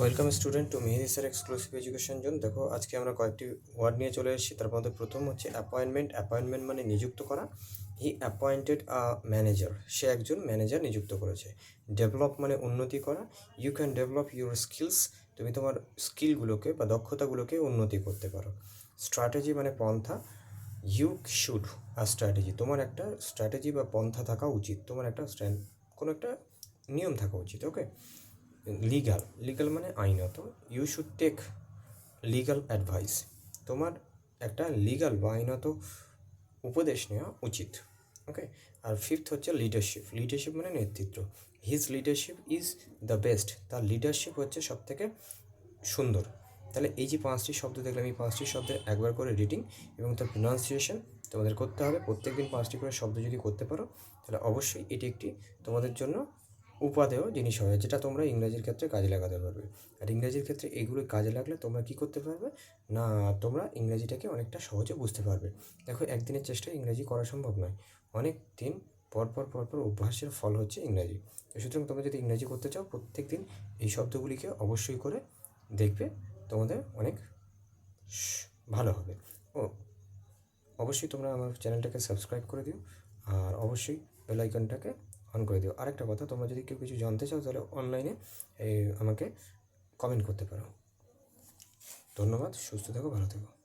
Welcome student to Mehedi sir exclusive education zone দেখো, আজকে আমরা কয়েকটি ওয়ার্ড নিয়ে চলে এসেছি। তার মধ্যে প্রথম হচ্ছে অ্যাপয়েন্টমেন্ট অ্যাপয়েন্টমেন্ট মানে নিযুক্ত করা। হি অ্যাপয়েন্টেড আ ম্যানেজার সে একজন ম্যানেজার নিযুক্ত করেছে। ডেভেলপ মানে উন্নতি করা। You can develop your skills তুমি তোমার স্কিলগুলোকে বা দক্ষতাগুলোকে উন্নতি করতে পারো। স্ট্র্যাটেজি মানে পন্থা। ইউ শুড আর স্ট্র্যাটেজি তোমার একটা স্ট্র্যাটেজি বা পন্থা থাকা উচিত। তোমার একটা কোনো একটা নিয়ম থাকা উচিত ওকে লিগাল লিগাল মানে আইনত you should take legal advice তোমার একটা লিগাল বা আইনত উপদেশ নেওয়া উচিত ওকে আর ফিফথ হচ্ছে লিডারশিপ লিডারশিপ মানে নেতৃত্ব। His leadership is the best তার লিডারশিপ হচ্ছে সব থেকে সুন্দর। তাহলে এই যে পাঁচটি শব্দ দেখলাম, এই পাঁচটি শব্দের একবার করে রিডিং এবং তার প্রোনাউন্সিয়েশন তোমাদের করতে হবে। প্রত্যেক দিন পাঁচটি করে শব্দ যদি করতে পারো, তাহলে অবশ্যই এটি একটি তোমাদের জন্য উপাদেয় জিনিস হয়, যেটা তোমরা ইংরাজির ক্ষেত্রে কাজে লাগাতে পারবে। আর ইংরাজির ক্ষেত্রে এইগুলো কাজে লাগলে তোমরা কি করতে পারবে? না, তোমরা ইংরাজিটাকে অনেকটা সহজে বুঝতে পারবে। দেখো, একদিনের চেষ্টায় ইংরাজি করা সম্ভব নয়। অনেক দিন পর পর পর পর অভ্যাসের ফল হচ্ছে ইংরাজি। সুতরাং তোমরা যদি ইংরাজি করতে চাও, প্রত্যেক দিন এই শব্দগুলিকে অবশ্যই করে দেখবে, তোমাদের অনেক ভালো হবে। ও, অবশ্যই তোমরা আমার চ্যানেলটাকে সাবস্ক্রাইব করে দিও। আর অবশ্যই বেল আইকনটাকে অন করে দিও। আরেকটা কথা, তোমরা যদি কেউ কিছু জানতে চাও, তাহলে অনলাইনে আমাকে কমেন্ট করতে পারো। ধন্যবাদ, সুস্থ থাকো, ভালো থেকো।